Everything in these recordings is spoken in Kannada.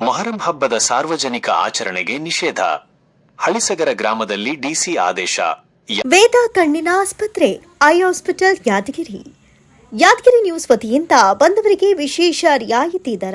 ಮೊಹರಂ ಹಬ್ಬದ ಸಾರ್ವಜನಿಕ ಆಚರಣೆಗೆ ನಿಷೇಧ. ಹಳಿಸಗರ ಗ್ರಾಮದಲ್ಲಿ ಡಿಸಿ ಆದೇಶ. ವೇದ ಕಣ್ಣಿನ ಆಸ್ಪತ್ರೆ, eye hospital Yadgir. Yadgir news ವತಿಯಿಂದ ಬಂದವರಿಗೆ ವಿಶೇಷ ರಿಯಾಯಿತಿ ದರ.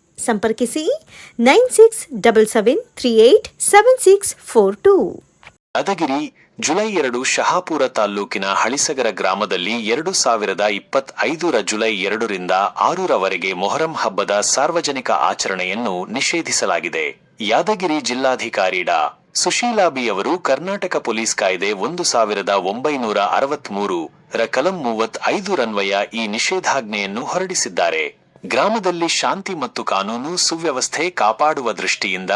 ಸಂಪರ್ಕಿಸಿ nine six double seven three eight seven six four two. Yadgir July ಎರಡು ಶಹಾಪುರ ತಾಲ್ಲೂಕಿನ ಹಳಿಸಗರ ಗ್ರಾಮದಲ್ಲಿ ಎರಡು ಸಾವಿರದ ಇಪ್ಪತ್ತೈದರ ಜುಲೈ ಎರಡರಿಂದ ಆರರವರೆಗೆ ಮೊಹರಂ ಹಬ್ಬದ ಸಾರ್ವಜನಿಕ ಆಚರಣೆಯನ್ನು ನಿಷೇಧಿಸಲಾಗಿದೆ. ಯಾದಗಿರಿ ಜಿಲ್ಲಾಧಿಕಾರಿ ಡಾ. ಸುಶೀಲಾಬಿ ಅವರು ಕರ್ನಾಟಕ ಪೊಲೀಸ್ ಕಾಯ್ದೆ ಒಂದು ಸಾವಿರದ ಒಂಬೈನೂರ ಅರವತ್ಮೂರು ರ ಕಲಂ ಮೂವತ್ತೈದು ರನ್ವಯ ಈ ನಿಷೇಧಾಜ್ಞೆಯನ್ನು ಹೊರಡಿಸಿದ್ದಾರೆ. ಗ್ರಾಮದಲ್ಲಿ ಶಾಂತಿ ಮತ್ತು ಕಾನೂನು ಸುವ್ಯವಸ್ಥೆ ಕಾಪಾಡುವ ದೃಷ್ಟಿಯಿಂದ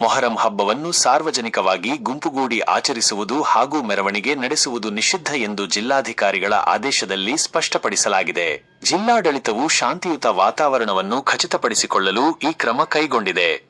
ಮೊಹರಂ ಹಬ್ಬವನ್ನು ಸಾರ್ವಜನಿಕವಾಗಿ ಗುಂಪುಗೂಡಿ ಆಚರಿಸುವುದು ಹಾಗೂ ಮೆರವಣಿಗೆ ನಡೆಸುವುದು ನಿಷಿದ್ಧ ಎಂದು ಜಿಲ್ಲಾಧಿಕಾರಿಗಳ ಆದೇಶದಲ್ಲಿ ಸ್ಪಷ್ಟಪಡಿಸಲಾಗಿದೆ. ಜಿಲ್ಲಾಡಳಿತವು ಶಾಂತಿಯುತ ವಾತಾವರಣವನ್ನು ಖಚಿತಪಡಿಸಿಕೊಳ್ಳಲು ಈ ಕ್ರಮ ಕೈಗೊಂಡಿದೆ.